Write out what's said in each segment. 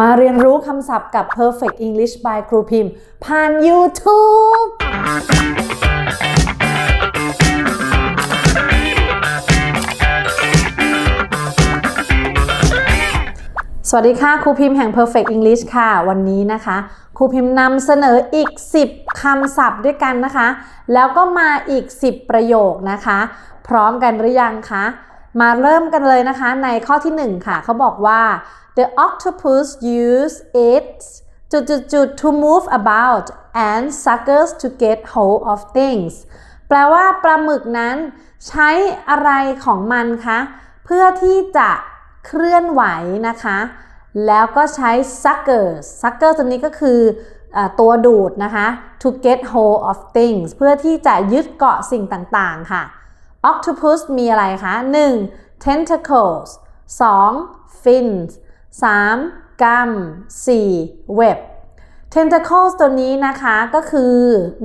มาเรียนรู้คำศัพท์กับ Perfect English by ครูพิมพ์ ผ่าน YouTube สวัสดีค่ะครูพิมพ์แห่ง Perfect English ค่ะ วันนี้นะคะ ครูพิมพ์นำเสนออีก 10คำศัพท์ด้วยกันนะคะ แล้วก็มาอีก 10 ประโยคนะคะ พร้อมกันหรือยังคะ มาเริ่มกันเลยนะคะในข้อที่ 1 ค่ะ เขาบอกว่า the octopus use its จุดจุดจุด to move about and suckers to get hold of things แปลว่าปลาหมึกนั้น ใช้อะไรของมันคะ เพื่อที่จะเคลื่อนไหวนะคะ แล้วก็ใช้ suckers suckers ตัวนี้ก็คืออตัวดูดนะคะ to get hold of things เพื่อที่จะยึดเกาะสิ่งต่างๆค่ะ octopus มีอะไรคะ 1. tentacles 2. fins 3. gum 4. web tentacles ตัวนี้นะคะก็คือ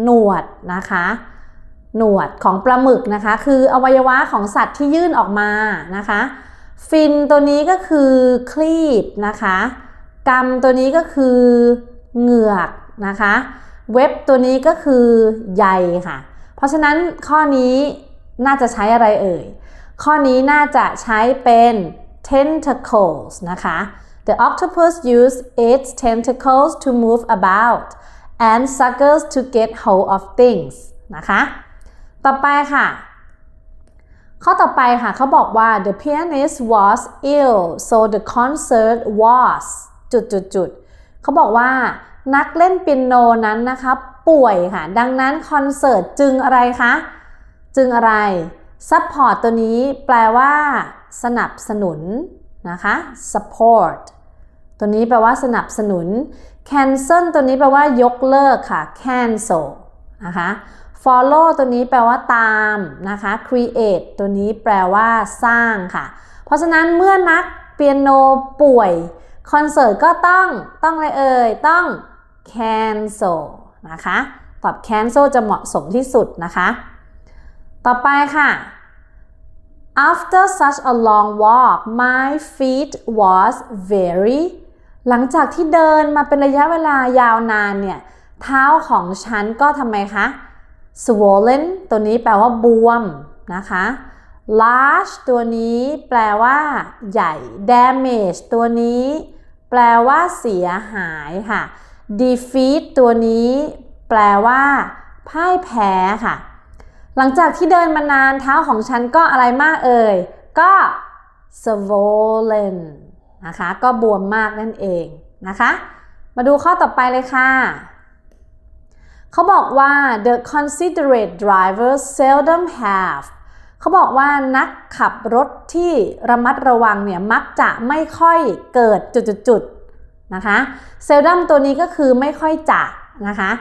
หนวดนะคะ หนวดของปลาหมึกนะคะ คืออวัยวะของสัตว์ที่ยื่นออกมานะคะ ฟินตัวนี้ก็คือคลีบนะคะกำตัวนี้ก็คือเหงือกนะคะ เว็บตัวนี้ก็คือใยค่ะ เพราะฉะนั้นข้อนี้ น่าจะใช้อะไรเอ่ย ข้อนี้น่าจะใช้เป็น tentacles นะคะ The octopus use its tentacles to move about and suckers to get hold of things นะคะ ต่อไปค่ะ ข้อต่อไปค่ะเขาบอกว่า the pianist was ill so the concert was จุดจุดจุดเขาบอกว่านักเล่นเปียโนนั้นนะคะ ป่วยค่ะ ดังนั้นคอนเสิร์ตจึงอะไรคะ จึงอะไร support ตัวนี้แปลว่า สนับสนุนนะคะ support ตัวนี้แปลว่าสนับสนุน cancel ตัวนี้แปลว่ายกเลิกค่ะ cancel นะคะ follow ตัวนี้แปลว่าตามนะคะ create ตัวนี้แปลว่าสร้างค่ะ เพราะฉะนั้นเมื่อนักเปียโนป่วย คอนเสิร์ตก็ต้องต้องอะไรเอ่ย ต้อง cancel นะคะ ตอบ cancel จะเหมาะสมที่สุดนะคะ ต่อไปค่ะ After such a long walk my feet was very หลังจากที่เดินมาเป็นระยะเวลายาวนานเนี่ย เท้าของฉันก็ทำไมคะ swollen ตัวนี้แปลว่าบวมนะคะ large ตัวนี้แปลว่าใหญ่ damage ตัวนี้ แปลว่าเสียหายค่ะ defeat ตัวนี้ แปลว่าพ่ายแพ้ค่ะ หลังจากที่เดินมานานเท้าของฉันก็อะไรมากเอ่ย ก็ swollen นะคะ ก็บวมมากนั่นเองนะคะ มาดูข้อต่อไปเลยค่ะเขาบอกว่า the considerate drivers seldom have เขาบอกว่านักขับรถที่ระมัดระวังเนี่ยมักจะไม่ค่อยเกิดจุดๆนะคะ seldom ตัวนี้ก็คือไม่ค่อยจะนะคะ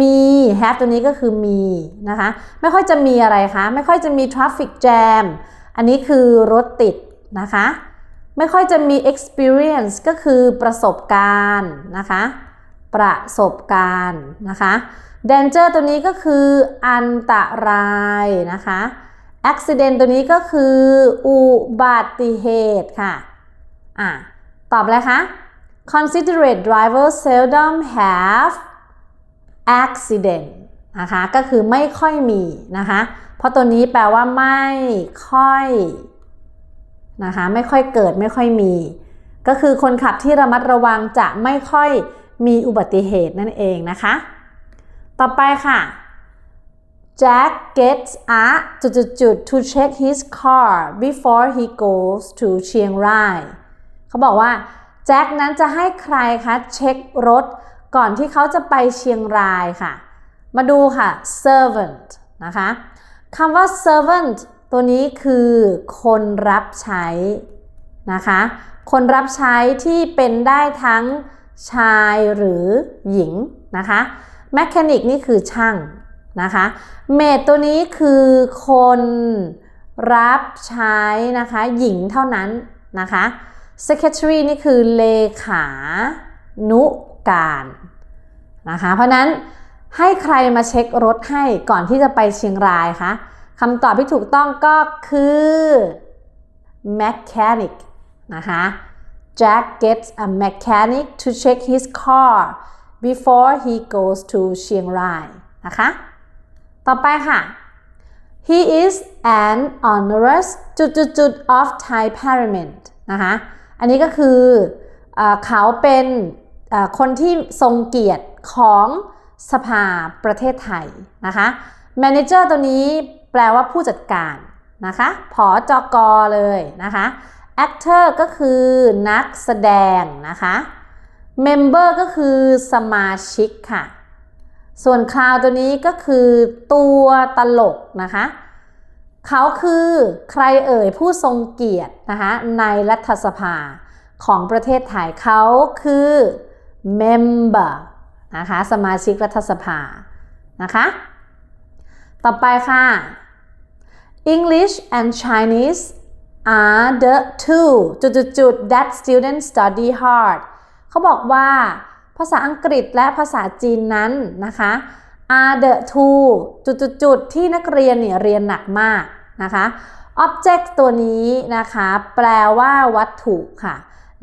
มี have ตัวนี้ก็คือมีนะคะ ไม่ค่อยจะมีอะไรคะไม่ค่อยจะมี traffic jam อันนี้คือรถติดนะคะ ไม่ค่อยจะมี experience ก็คือประสบการณ์นะคะ ประสบการณ์นะคะ danger ตัวนี้ก็คืออันตรายนะคะ accident ตัวนี้ก็คือ อุบัติเหตุค่ะ อะ ตอบเลยคะ considerate driver seldom have accident นะคะก็คือไม่ค่อยมีนะคะเพราะตัวนี้แปลว่าไม่ค่อยนะคะไม่ค่อยเกิดไม่ค่อยมี ก็คือคนขับที่ระมัดระวังจะไม่ค่อยมีอุบัติเหตุนั่นเองนะคะ ต่อไปค่ะ Jack gets up จุดจุดจุด to check his car before he goes to เชียงรายเขาบอกว่าแจ็คนั้นจะให้ใครคะเช็ครถ ก่อนที่เขาจะไปเชียงรายค่ะ มาดูค่ะ servant นะคะคำว่า servant ตัวนี้คือคนรับใช้นะคะ คนรับใช้ที่เป็นได้ทั้งชายหรือหญิงนะคะ mechanic นี่คือช่างนะคะ maid ตัวนี้คือคนรับใช้นะคะหญิงเท่านั้นนะคะ secretary นี่คือเลขา นุ การนะคะเพราะนั้นให้ใครมาเช็ครถให้ก่อนที่จะไปเชียงรายคะคำตอบที่ถูกต้องก็คือ mechanic นะคะ Jack gets a mechanic to check his car before he goes to เชียงรายนะคะ ต่อไปค่ะ he is an honorous จุดจุดจุด of Thai Parliament นะคะ อันนี้ก็คือเอเขาเป็น คนที่ทรงเกียรติของสภาประเทศไทยนะคะ manager ตัวนี้แปลว่าผู้จัดการนะคะผอจกเลยนะคะ actor ก็คือนักแสดงนะคะ member ก็คือสมาชิกค่ะ ส่วนคลาวตัวนี้ก็คือตัวตลกนะคะ เขาคือใครเอ่ยผู้ทรงเกียรตินะคะในรัฐสภาของประเทศไทยเขาคือ member นะคะ สมาชิกรัฐสภา นะคะ ต่อไปค่ะ English and Chinese are the two จุดๆ that students study hard เขาบอกว่าภาษาอังกฤษและภาษาจีนนั้นนะคะ are the two จุดๆๆที่นักเรียนเนี่ยเรียนหนักมากนะคะ object ตัวนี้นะคะ แปลว่าวัตถุค่ะ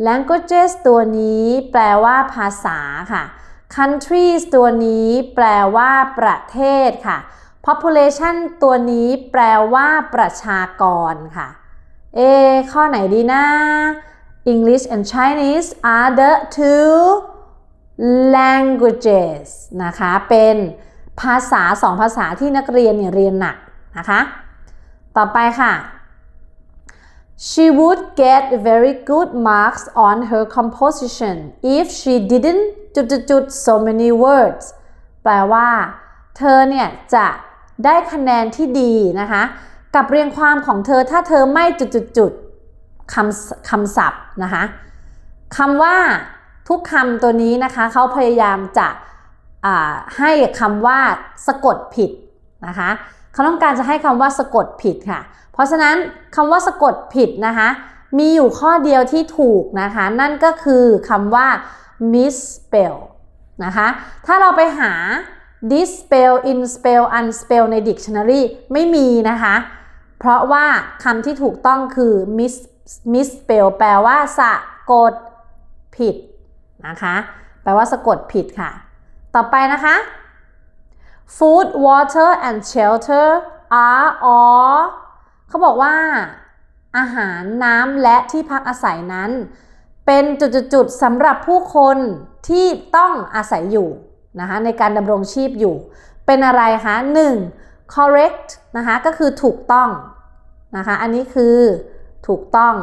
languages ตัวนี้แปลว่าภาษาค่ะ countries ตัวนี้แปลว่าประเทศค่ะ population ตัวนี้แปลว่าประชากรค่ะ เอ ข้อไหนดีนะ English and Chinese are the two languages นะคะ เป็นภาษาสองภาษาที่นักเรียนเนี่ยเรียนหนักนะคะ ต่อไปค่ะ She would get very good marks on her composition if she didn't จุดจุดๆ so many words แปลว่า เธอเนี่ยจะได้คะแนนที่ดีนะคะ กับเรียงความของเธอถ้าเธอไม่จุดจุดจุดคำคำศัพท์นะคะคำว่าทุกคำตัวนี้นะคะเขาพยายามจะให้คำว่าสะกดผิดนะคะ เขาต้องการจะให้คำว่าสะกดผิดค่ะ เพราะฉะนั้นคำว่าสะกดผิดนะคะ มีอยู่ข้อเดียวที่ถูกนะคะ นั่นก็คือคำว่า misspell นะคะ ถ้าเราไปหา dispel inspell unspell ใน dictionary ไม่มีนะคะ เพราะว่าคำที่ถูกต้องคือ mis misspell แปลว่าสะกดผิดนะคะ แปลว่าสะกดผิดค่ะ ต่อไปนะคะ food water and shelter are all เขาบอกว่า อาหารน้ำและที่พักอาศัยนั้น เป็นจุดๆสำหรับผู้คนที่ต้องอาศัยอยู่นะคะในการดำรงชีพอยู่ เป็นอะไรคะ 1. correct นะคะก็คือถูกต้องนะคะอันนี้คือถูกต้อง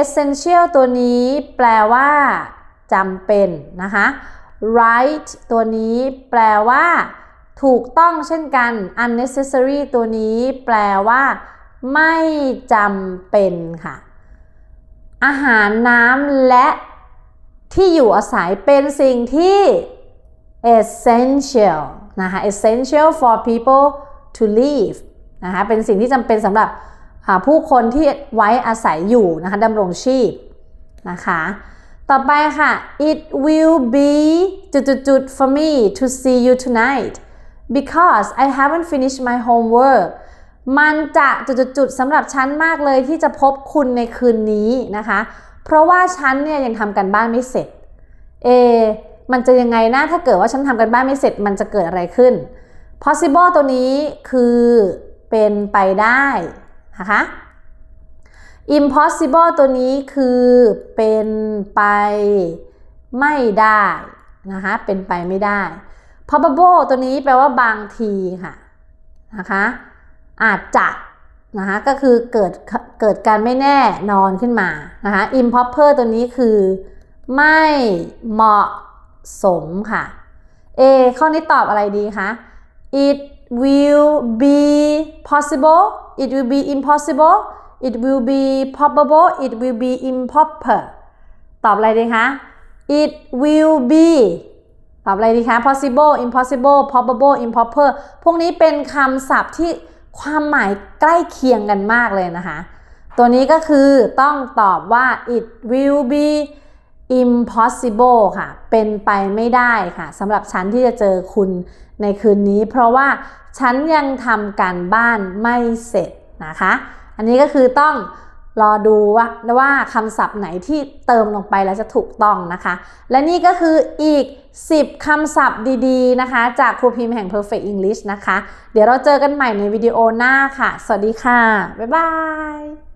essential ตัวนี้แปลว่าจำเป็นนะคะ right ตัวนี้แปลว่า ถูกต้องเช่นกัน unnecessary ตัวนี้แปลว่า ไม่จำเป็นค่ะ อาหารน้ำและที่อยู่อาศัยเป็นสิ่งที่ essential นะคะ essential for people to live นะคะเป็นสิ่งที่จำเป็นสำหรับผู้คนที่ไว้อาศัยอยู่นะคะดำรงชีพนะคะต่อไปค่ะ it will be จุดๆ for me to see you tonight because I haven't finished my homework มันจะจุดๆสำหรับฉันมากเลยที่จะพบคุณในคืนนี้นะคะ เพราะว่าฉันเนี่ยยังทำกันบ้านไม่เสร็จ เอ มันจะยังไงนะถ้าเกิดว่าฉันทำกันบ้านไม่เสร็จ มันจะเกิดอะไรขึ้น possible ตัวนี้คือเป็นไปได้นะคะ impossible ตัวนี้คือเป็นไปไม่ได้นะคะ เป็นไปไม่ได้ probable ตัวนี้แปลว่าบางทีค่ะนะคะอาจจะนะคะก็คือเกิดเกิดการไม่แน่นอนขึ้นมานะคะ improper ตัวนี้คือไม่เหมาะสมค่ะ A ข้อนี้ตอบอะไรดีคะ it will be possible it will be impossible it will be probable it will be improper ตอบอะไรดีคะ it will be ตอบอะไรดีคะ possible impossible probable improper พวกนี้เป็นคำศัพท์ที่ความหมายใกล้เคียงกันมากเลยนะคะ ตัวนี้ก็คือต้องตอบว่า it will be impossible ค่ะ เป็นไปไม่ได้ค่ะสำหรับฉันที่จะเจอคุณในคืนนี้ เพราะว่าฉันยังทำการบ้านไม่เสร็จนะคะ อันนี้ก็คือต้อง รอดูว่าว่าคำศัพท์ไหนที่เติมลงไปแล้วจะถูกต้องนะคะ และนี่ก็คืออีก 10 คำศัพท์ดีๆนะคะ จากครูพิมพ์แห่ง Perfect English นะคะ เดี๋ยวเราเจอกันใหม่ในวิดีโอหน้าค่ะ สวัสดีค่ะ บ๊ายบาย